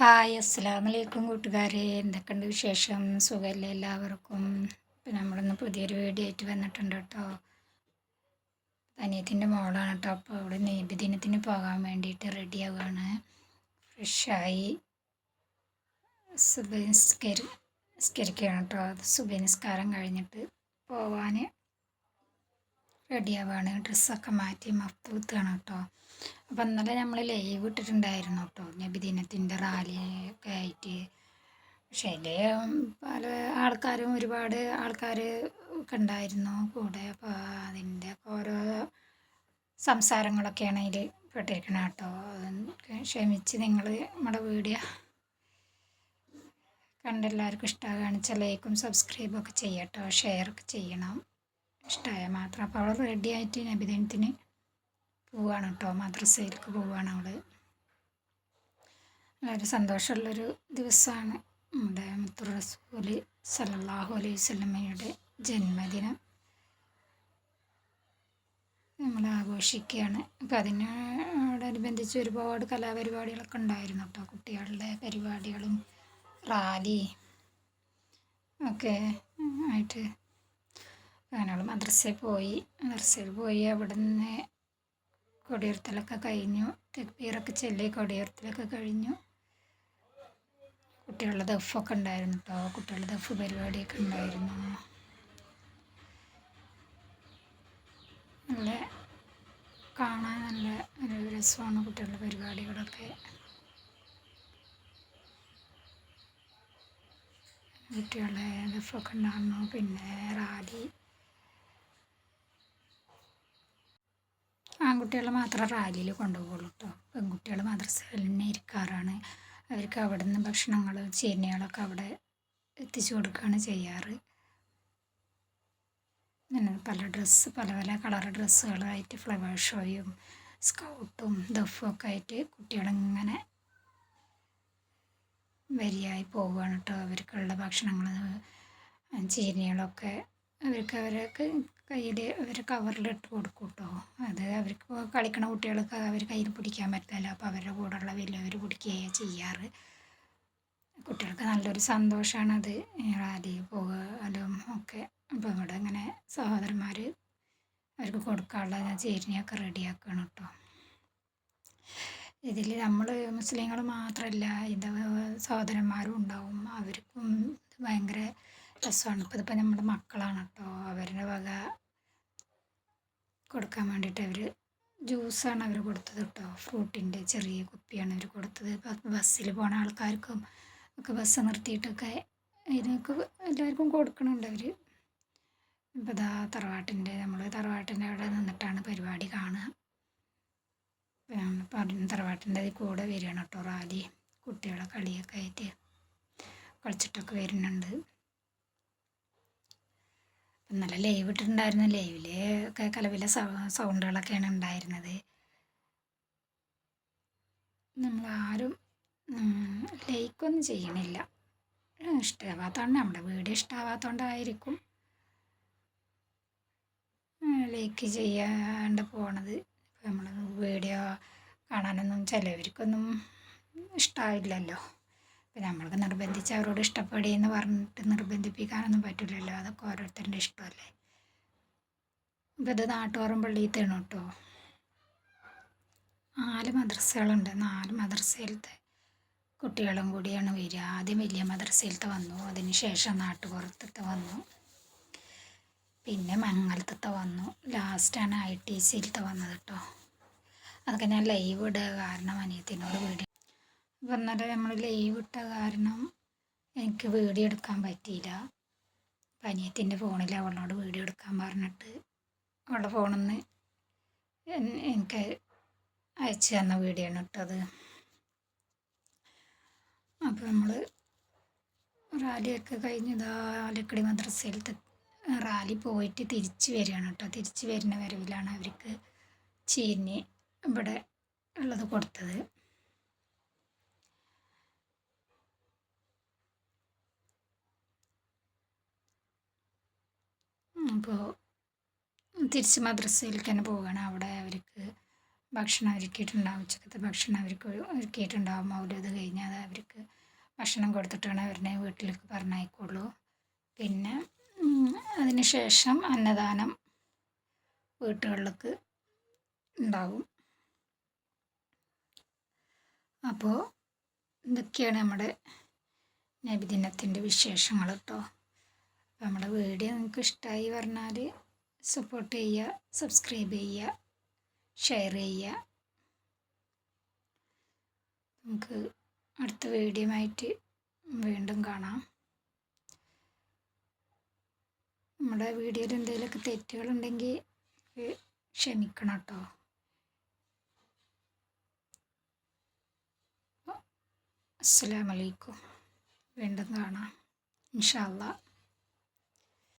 Hi അസ്സലാമു അലൈക്കും കൂട്ടുകാരെ. എന്തൊക്കെയുണ്ട് വിശേഷം? സുഖമല്ലേ എല്ലാവർക്കും? ഇപ്പം നമ്മളിന്ന് പുതിയൊരു വീഡിയോ ആയിട്ട് വന്നിട്ടുണ്ട് കേട്ടോ. അനിയത്തിന്റെ മോളാണ് കേട്ടോ. അപ്പോൾ അവിടെ നബിദിനത്തിന് പോകാൻ വേണ്ടിയിട്ട് റെഡി ആവുകയാണ്. ഫ്രഷായി സുബനിസ്കരി നിസ്കരിക്കുകയാണ് കേട്ടോ. സുബനിസ്കാരം കഴിഞ്ഞിട്ട് പോവാൻ റെഡി ആവുകയാണ് ഡ്രസ്സൊക്കെ മാറ്റി മഫ്തൂത്താണ് കേട്ടോ. അപ്പം ഇന്നലെ നമ്മൾ ലൈവ് ഇട്ടിട്ടുണ്ടായിരുന്നു കേട്ടോ. നബിദിനത്തിന്റെ റാലി ഒക്കെ ആയിട്ട്. പക്ഷേ അതിൽ പല ആൾക്കാരും ഒരുപാട് ആൾക്കാർ ഒക്കെ ഉണ്ടായിരുന്നു കൂടെ. അപ്പോൾ അതിന്റെ ഓരോ സംസാരങ്ങളൊക്കെയാണ് അതിൽ പെട്ടിരിക്കണം കേട്ടോ. ക്ഷമിച്ച് നിങ്ങൾ നമ്മുടെ വീഡിയോ കണ്ടെല്ലാവർക്കും ഇഷ്ടമാകുകയാണെന്ന് വെച്ചാൽ ലൈക്കും സബ്സ്ക്രൈബും ഒക്കെ ചെയ്യട്ടോ. ഷെയർ ഒക്കെ ചെയ്യണം. ഇഷ്ടമായാൽ മാത്രം അപ്പോൾ അവൾ റെഡി ആയിട്ട് നബിദിനത്തിന് പോവുകയാണ് കേട്ടോ മദ്രസയിലേക്ക് പോവുകയാണ് അവൾ വളരെ സന്തോഷമുള്ളൊരു ദിവസമാണ്. നമ്മുടെ മുത്തു റസൂൽ സല്ലാഹു അലൈഹി സ്വലമ്മയുടെ ജന്മദിനം. നമ്മൾ ആഘോഷിക്കുകയാണ്. അപ്പം അതിനോടനുബന്ധിച്ച് ഒരുപാട് കലാപരിപാടികളൊക്കെ ഉണ്ടായിരുന്നു കേട്ടോ കുട്ടികളുടെ പരിപാടികളും റാലി ഒക്കെ ആയിട്ട് അങ്ങനെ മദ്രസയിൽ പോയി. മദ്രസയിൽ പോയി. അവിടെ നിന്ന് കൊടിയുർത്തലൊക്കെ കഴിഞ്ഞു. തെക്ബീറൊക്കെ ചെല്ലി കൊടിയുർത്തലൊക്കെ കഴിഞ്ഞു. കുട്ടികളുടെ ദഫൊക്കെ ഉണ്ടായിരുന്നു കേട്ടോ കുട്ടികളുടെ ദഫ് പരിപാടിയൊക്കെ ഉണ്ടായിരുന്നു. നല്ല കാണാൻ നല്ല ഒരു രസമാണ് കുട്ടികളുടെ പരിപാടികളൊക്കെ. കുട്ടികളുടെ ദഫൊക്കെ ഉണ്ടായിരുന്നു. പിന്നെ റാലി. ആൺകുട്ടികളെ മാത്രം റാലിയിൽ കൊണ്ടുപോകുള്ളൂ കേട്ടോ പെൺകുട്ടികൾ മദ്രസയിൽ തന്നെ ഇരിക്കാറാണ്. അവർക്ക് അവിടെ നിന്ന് ഭക്ഷണങ്ങൾ ചീനികളൊക്കെ അവിടെ എത്തിച്ചു കൊടുക്കുകയാണ് ചെയ്യാറ്. അങ്ങനെ പല ഡ്രസ്സ് പല പല കളർ ഡ്രസ്സുകളായിട്ട് ഫ്ലവർ ഷോയും സ്കൗട്ടും ദഫും ഒക്കെ ആയിട്ട് കുട്ടികളിങ്ങനെ വരിയായി പോവുകയാണ് കേട്ടോ അവർക്കുള്ള ഭക്ഷണങ്ങൾ ചീനികളൊക്കെ അവർക്ക് അവരൊക്കെ കയ്യിൽ അവർ കവറിലിട്ട് കൊടുക്കും കേട്ടോ അത് അവർക്ക് കളിക്കണ കുട്ടികൾക്ക് അവർ കയ്യിൽ പിടിക്കാൻ പറ്റില്ല അപ്പോൾ അവരുടെ കൂടെയുള്ള വലിയവർ പിടിക്കുകയാണ് ചെയ്യാറ്. കുട്ടികൾക്ക് നല്ലൊരു സന്തോഷമാണ് അത് റാലി പോകാനും ഒക്കെ. അപ്പോൾ ഇവിടെ ഇങ്ങനെ സഹോദരന്മാർ അവർക്ക് കൊടുക്കാനുള്ള ചേരിനെയൊക്കെ റെഡിയാക്കണം കേട്ടോ. ഇതിൽ നമ്മൾ മുസ്ലിങ്ങൾ മാത്രമല്ല ഇത് സഹോദരന്മാരും ഉണ്ടാവും. അവർക്കും ഭയങ്കര രസമാണ്. ഇപ്പോൾ ഇതിപ്പോൾ നമ്മുടെ മക്കളാണ് കേട്ടോ അവരുടെ വക കൊടുക്കാൻ വേണ്ടിയിട്ട് അവർ ജ്യൂസാണ് അവർ കൊടുത്തത് കേട്ടോ ഫ്രൂട്ടിന്റെ ചെറിയ കുപ്പിയാണ് അവർ കൊടുത്തത്. ബസ്സിൽ പോണ ആൾക്കാർക്കും ഒക്കെ ബസ് നിർത്തിയിട്ടൊക്കെ ഇതിനൊക്കെ എല്ലാവർക്കും കൊടുക്കണുണ്ട് അവർ ഇപ്പോൾ ഇതാ തറവാട്ടിന്റെ നമ്മൾ തറവാട്ടിന്റെ അവിടെ നിന്നിട്ടാണ് പരിപാടി കാണുക. പറഞ്ഞു തറവാട്ടിന്റെ അതിൽ കൂടെ വരികയാണ് കേട്ടോ റാലി. കുട്ടികളെ കളിയൊക്കെ ആയിട്ട് കളിച്ചിട്ടൊക്കെ വരുന്നുണ്ട്. ഇന്നലെ ലൈവ് ഇട്ടിട്ടുണ്ടായിരുന്നു. ലൈവിൽ ഒക്കെ കലവില സൗണ്ടുകളൊക്കെയാണ് ഉണ്ടായിരുന്നത്. നമ്മൾ ആരും ലൈക്കൊന്നും ചെയ്യണില്ല. ഇഷ്ടമാവാത്തതുകൊണ്ട് നമ്മുടെ വീഡിയോ ഇഷ്ടമാവാത്തതുകൊണ്ടായിരിക്കും ലൈക്ക് ചെയ്യാണ്ട് പോണത്. നമ്മൾ വീഡിയോ കാണാനൊന്നും ചിലവർക്കൊന്നും ഇഷ്ടമായില്ലല്ലോ നമ്മൾക്ക് നിർബന്ധിച്ച് അവരോട് ഇഷ്ടപ്പെടുകയെന്ന് പറഞ്ഞിട്ട് നിർബന്ധിപ്പിക്കാനൊന്നും പറ്റില്ലല്ലോ അതൊക്കെ ഓരോരുത്തരുടെ ഇഷ്ടമല്ലേ? ഇപ്പം ഇത് നാട്ടുപുറം തേണു കേട്ടോ നാല് മദ്രസകളുണ്ട്. നാല് മദ്രസയിലത്തെ കുട്ടികളും കൂടിയാണ് വരിക. ആദ്യം വലിയ മദ്രസയിലത്തെ വന്നു. അതിനുശേഷം നാട്ടുപുറത്തത്തെ വന്നു. പിന്നെ മംഗലത്തത്തെ വന്നു. ലാസ്റ്റാണ് ഐ ടി സിയിലത്തെ വന്നത് കേട്ടോ. അതൊക്കെ ഞാൻ ലൈവ് ഇടുക കാരണം അനിയത്തിനോട് വീഡിയോ ഇന്നലെ നമ്മൾ ലീവ് ഇട്ട കാരണം എനിക്ക് വീഡിയോ എടുക്കാൻ പറ്റിയില്ല. പനിയത്തിന്റെ ഫോണിൽ അവളോട് വീഡിയോ എടുക്കാൻ പറഞ്ഞിട്ട് അവളുടെ ഫോണിൽ നിന്ന് എനിക്ക് അയച്ചു തന്ന വീഡിയോ ആണ് ഇട്ടത്. അപ്പോൾ നമ്മൾ റാലിയൊക്കെ കഴിഞ്ഞ് ആലക്കടി മദ്രസയിലത്തെ റാലി പോയിട്ട് തിരിച്ച് വരികയാണ് കേട്ടോ. തിരിച്ച് വരുന്ന വരവിലാണ് അവർക്ക് ചീനി ഇവിടെ ഉള്ളത് കൊടുത്തത്. അപ്പോൾ തിരിച്ച് മദ്രസയിലേക്ക് തന്നെ പോവുകയാണ് അവിടെ അവർക്ക് ഭക്ഷണം ഒരുക്കിയിട്ടുണ്ടാവും. ഉച്ചക്കത്തെ ഭക്ഷണം അവർക്ക് ഒരുക്കിയിട്ടുണ്ടാവും. മൗലത് കഴിഞ്ഞാൽ അവർക്ക് ഭക്ഷണം കൊടുത്തിട്ടാണ് അവരുടെ വീട്ടിലേക്ക് പറഞ്ഞയക്കുള്ളൂ. പിന്നെ അതിന് ശേഷം അന്നദാനം വീട്ടുകളിലേക്ക് ഉണ്ടാവും. അപ്പോൾ ഇതൊക്കെയാണ് നമ്മുടെ നബിദിനത്തിന്റെ വിശേഷങ്ങൾ കേട്ടോ. നമ്മുടെ വീഡിയോ നിങ്ങൾക്ക് ഇഷ്ടമായി പറഞ്ഞാൽ സപ്പോർട്ട് ചെയ്യുക സബ്സ്ക്രൈബ് ചെയ്യുക ഷെയർ ചെയ്യുക. നമുക്ക് അടുത്ത വീഡിയോ ആയിട്ട് വീണ്ടും കാണാം. നമ്മുടെ വീഡിയോയിൽ എന്തെങ്കിലുമൊക്കെ തെറ്റുകളുണ്ടെങ്കിൽ ക്ഷമിക്കണം കേട്ടോ. അസ്സലാമലൈക്കും വീണ്ടും കാണാം. ഇൻഷാ അല്ലാ